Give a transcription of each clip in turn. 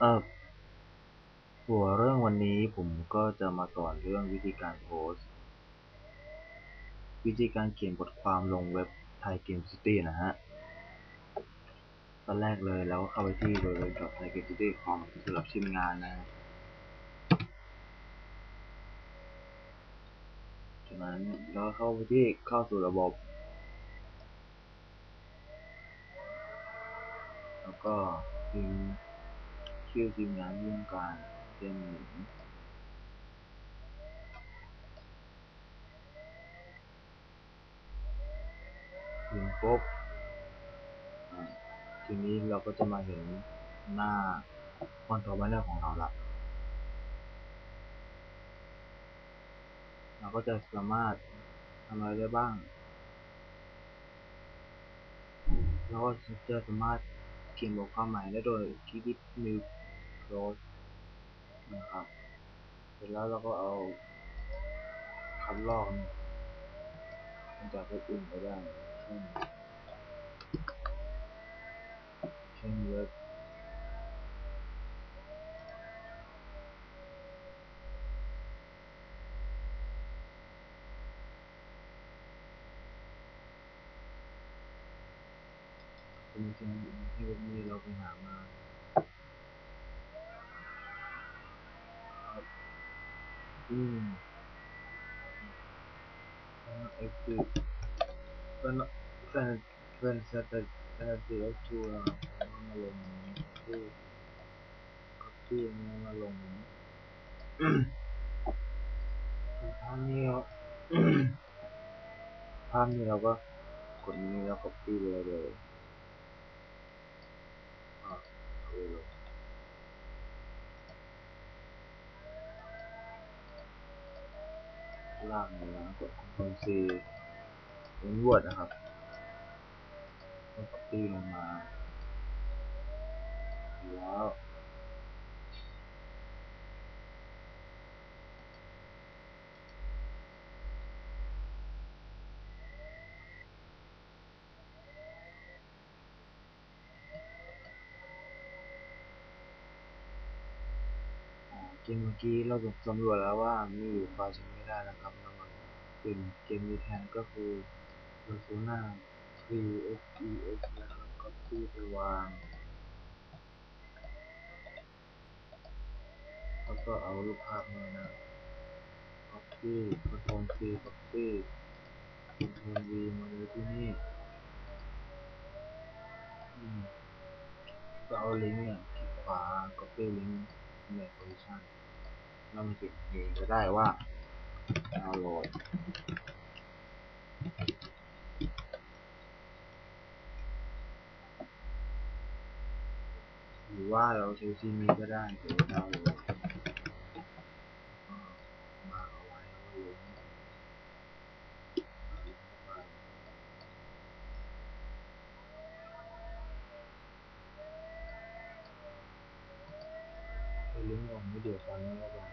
เออหัวเรื่องวันนี้ผมก็จะมาสอนเรื่องวิธีการโพสต์ วิธีการเขียนบทความลงเว็บไทยเกมซิตี้นะฮะ ตอนแรกเลยเราก็เข้าไปที่ www.thaigame.com สำหรับชื่องานนะฮะจากนั้นเราเข้าไปที่เข้าสู่ระบบ แล้วก็พิมพ์ ชื่อทีมงานที่ต้องการเช่นหนึ่งพิมพ์ปุ๊บทีนี้เราก็จะมาเห็นหน้าคอนโทรลแบนเนอร์ของเราละเราก็จะสามารถทำอะไรได้บ้าง เราก็จะสามารถเขียนบทความใหม่ได้โดยคลิก ที่ new close นะครับ เสร็จแล้วเราก็เอาคำลอกเนี่ยมันจากเว็บอื่นไปได้ เช่น เช่นเว็บจริงๆที่เว็บนี้เราไปหามา ตตเอ็กซ์ทูเรามาลงที่ก็ที่นี้มาลงภาพนี้เราภาพนี้เราก็กดนี้แล้ว copy ไปเลยอ่าเอเลย ล่างนี้นะกด Ctrl C เป็น Word นะครับก็ copy ลงมาแล้วเกมเมื่อกี้เราสำรวจแล้วว่ามีอยู่ไฟล์ใช้ไม่ได้นะครับ เรามาเปลี่ยนเกมนี้แทนก็คือ Persona 3 XEX แล้ว copy ไปวางแล้วก็เอารูปภาพมานะ copy control C copy control V มาไว้ที่นี่ก็เอาลิงก์เนี่ยคลิกขวา copy ลิงก์ใน position แล้วมันจะเองก็ได้ว่า ดาวน์โหลดหรือว่าเราใช้ที่นี้ก็ได้หรือว่ดาวน์โหลดมาเอาไว้ว่าลิงก์ลงลิงก์ของวิดีโอตอนนี้ก็เป็น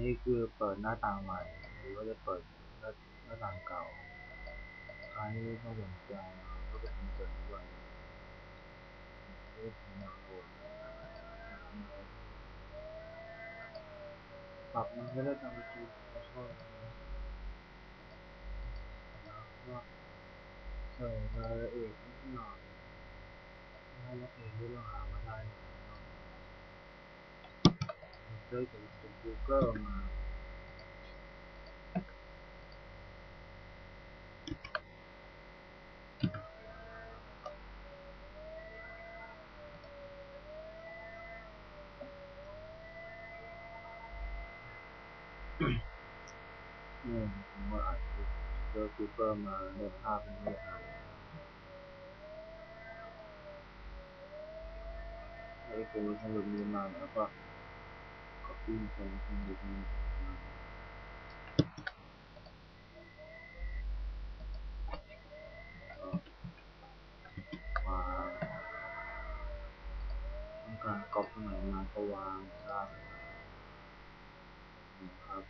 นี่คือเปิดหน้าต่างใหม่ หรือว่าจะเปิดหน้าหน้าต่างเก่าใครถ้าสนใจก็เป็นอินเสิร์ตด้วยรูปดาวน์โหลดปรับมันก็ได้ตามที่เราชอบนะแล้วก็ใส่รายละเอียดนิดหน่อยรายละเอียดที่เราหามาได้นะครับได้จากจาก Google มาเนี่ยผมว่าอาจจะเจอ Google มาในภาพนี้อ่านแล้วก็ตัวสรุปนี้มาแล้วก็ กางต้องการกอปตรงไหนมาก็วางตามนะครับ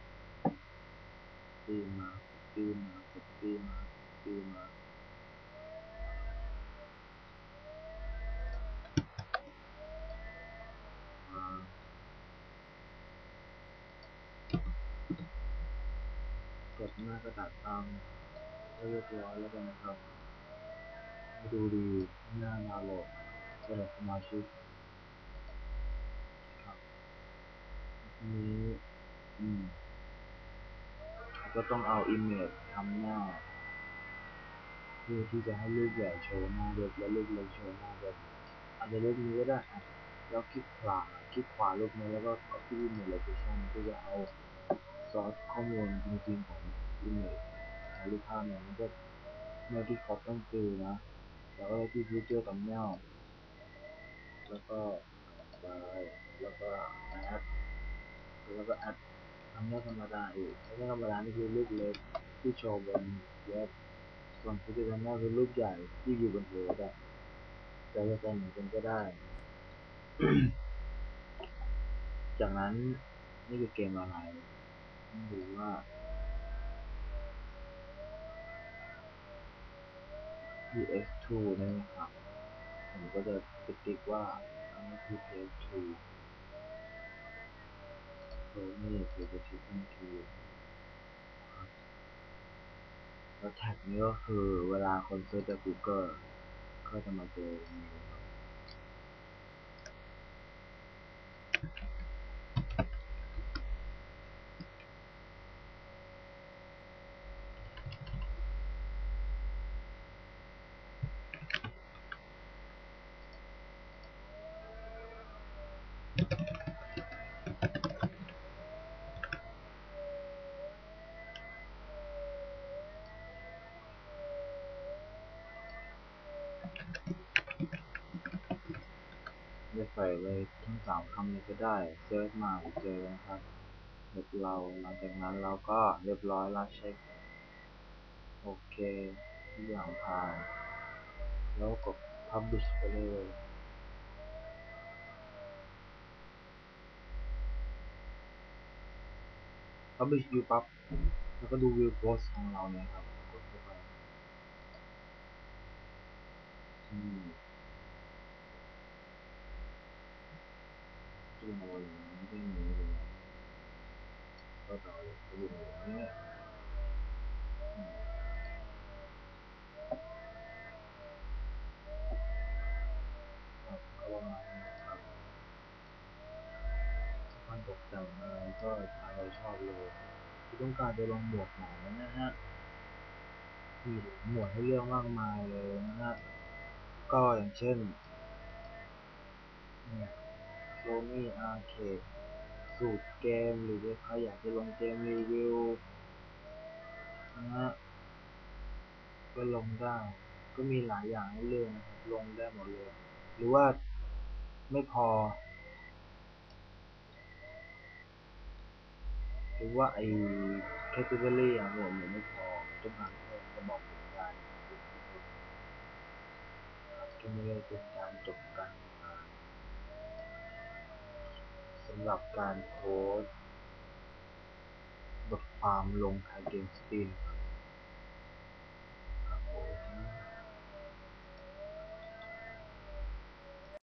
copy มา copy มา copy มาจา น้ากระดาษตามให้เรียบร้อยแล้วกันนะครับให้ดูดีหน้าดาโหลดสำหรับสมาชิกครับนี้อืมก็ต้องเอา image ทำหน้า เพื่อที่จะให้รูปใหญ่โชว์หน้าเว็บและรูปเล็กโชว์หน้าเว็บอาจจะรูปนี้ก็ได้ครับแล้วคลิกขวาคลิกขวารูปนี้แล้วก็ copy image location เพื่อจะเอาซอสข้อมูลจริงๆของ image รูปภาพเนี่ยมันก็เมื่อที่เขาต้องฟิลนะ แล้วก็ที่ future thumbnail แล้วก็ไปแล้วก็ add แล้วก็ add ทำเนื้อธรรมดาอีกทำเนื้อธรรมดานี่คือรูปเล็กที่โชว์บนเว็บส่วนพิจารณาคือรูปใหญ่ที่อยู่บนเพจอะจะจะเป็นเหมือนกันก็ได้ จากนั้นนี่คือเกมอะไรต้องดูว่า PS2 นะครับ ผมก็จะติดติ๊กว่าอันนี้คือ PS2 Sony PlayStation 2ครับแล้วแท็กนี้ก็คือเวลาคนเซิร์ชจาก Google ก็จะมาเจอนี้ ครับจะใส่เลยทั้งสามคำเลยก็ได้ เซิร์ชมาเจอนะครับเรียบเราหลังจากนั้นเราก็เรียบร้อยแล้วเช็ค โอเคทุกอย่างผ่านแล้วกด publish ไปเลย publish อยู่ปั๊บแล้วก็ดูวิวโพสของเราเนี่ยครับกดเข้าไปอืมจะเป็นอะไรอย่างนี้ไม่ได้มีเลยก็ต่อเลยไปอยู่อย่างนี้อืมครับก็ประมาณนี้ครับการตกแต่งอะ ก็ตามเราชอบเลยที่ต้องการจะลงหมวดไหนนะฮะมีหมวดให้เลือกมากมายเลยนะฮะก็อย่างเช่นเนี่ยโซนี่อาร์เคดสูตรเกมหรือว่าใครอยากจะลงเกมรีวิวนะฮะก็ลงได้ ก็มีหลายอย่างให้เลือกนะครับลงได้หมดเลย หรือว่าไม่พอ รือว่าไอ้ category อะหมวดหมู่ไม่พอต้องการเพิ่มก็บอกผมได้ครับก็ไม่ได้เป็นการจบการงานสำหรับการโพสต์บทความลงไทยเกมสตรีมครับ